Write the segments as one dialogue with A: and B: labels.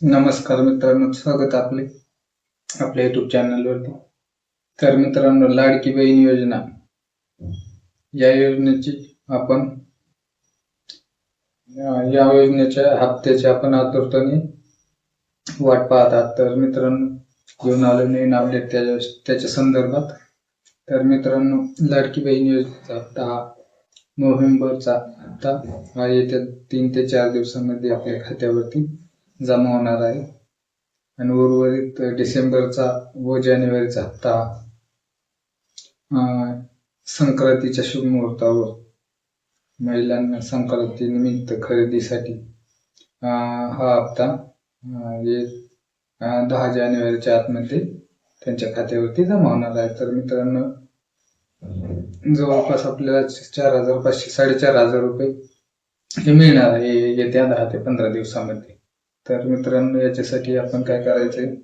A: नमस्कार मित्रांनो स्वागत आपले आपल्या युट्यूब चॅनलवरती तर मित्रांनो लाडकी बहीण योजना. या योजनेची आपण या योजनेच्या हप्त्याची आपण आतुरतेने वाट पाहत आहात. तर मित्रांनो घेऊन आलो नवीन अपडेट त्याच्या त्याच्या संदर्भात. तर मित्रांनो लाडकी बहीण योजनेचा हप्ता हा नोव्हेंबरचा हप्ता हा येत्या तीन ते चार दिवसामध्ये आपल्या खात्यावरती जमा होणार आहे. आणि उर्वरित डिसेंबरचा व जानेवारीचा हप्ता संक्रांतीच्या शुभ मुहूर्तावर महिलांना संक्रांती निमित्त खरेदीसाठी हा हप्ता हे दहा जानेवारीच्या आतमध्ये त्यांच्या खात्यावरती जमा होणार आहे. तर मित्रांनो जवळपास आपल्याला चार हजार पाचशे साडेचार हजार रुपये हे मिळणार आहे. येत्या दहा ते पंधरा दिवसामध्ये. तर मित्रांनो याच्यासाठी आपण काय करायचंय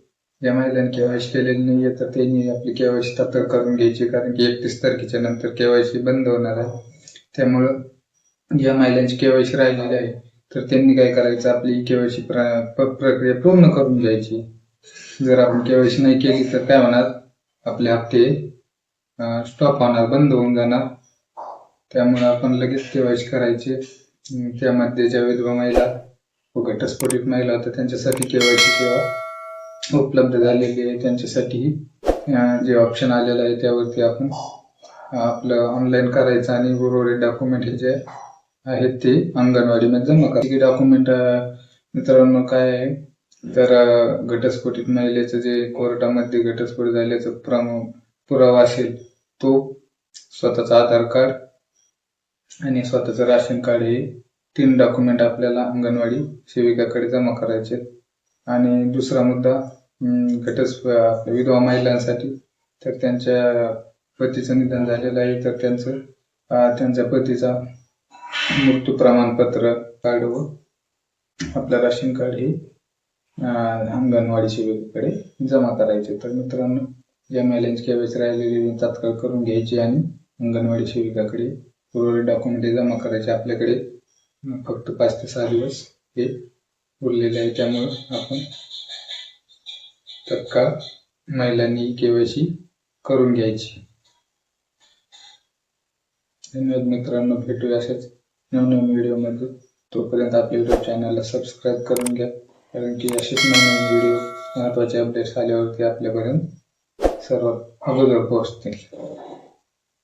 A: या महिलांनी केवायसी केलेली नाहीये तर त्यांनी आपली केवायसी तात्काळ करून घ्यायची कारण की एकतीस तारखेच्या नंतर केवायसी बंद होणार आहे. त्यामुळं ज्या महिलांची केवायसी राहिलेली आहे. तर त्यांनी काय करायचं? आपली केवायसी प्रक्रिया पूर्ण करून घ्यायची. जर आपण केवायसी नाही केली तर काय होणार? आपले हप्ते स्टॉप होणार बंद होऊन जाणार. त्यामुळे आपण लगेच केवायसी करायची. त्यामध्ये ज्या विधवा महिला व घटस्फोटित महिला होत्या त्यांच्यासाठी केवायसी सेवा उपलब्ध झालेली आहे. त्यांच्यासाठी जे ऑप्शन आलेलं आहे त्यावरती आपण आपलं ऑनलाईन करायचं आणि उर्वरित डॉक्युमेंट हे जे आहेत ते अंगणवाडीमध्ये जमा करायचे डॉक्युमेंट मित्रांनो काय आहे? तर घटस्फोटित महिलेचं जे कोर्टामध्ये घटस्फोट झाल्याचं प्रम पुरावा असेल तो स्वतःचा आधार कार्ड आणि स्वतःचं राशन कार्ड हे तीन डॉक्युमेंट आपल्याला अंगणवाडी सेविकाकडे जमा करायचे आहेत. आणि दुसरा मुद्दा अं, घटस्फ विधवा महिलांसाठी तर त्यांच्या पतीचं निधन झालेलं आहे. तर त्यांचं अं, त्यांच्या पतीचा मृत्यू प्रमाणपत्र कार्ड व आपलं राशन कार्ड हे अं, अंगणवाडी सेविकेकडे जमा करायचे तर मित्रांनो या मॅलेंज केवायसी राहिलेली तात्काळ करून घ्यायची आणि अंगणवाडी सेविकाकडे उर्वरित डॉक्युमेंट जमा करायचे आपल्याकडे. फक्त पाच ते सहा दिवस हे उरलेले आहे. त्यामुळं आपण तत्काळ महिलांनी केवायसी करून घ्यायची. धन्यवाद मित्रांनो. भेटूया असेच नवनवीन व्हिडिओमध्ये. तोपर्यंत आपल्या युट्यूब चॅनलला सबस्क्राईब करून घ्या. कारण की असेच नवनवीन व्हिडिओ महत्त्वाचे अपडेट्स आल्यावरती आपल्यापर्यंत सर्वात अगोदर पोहोचतील.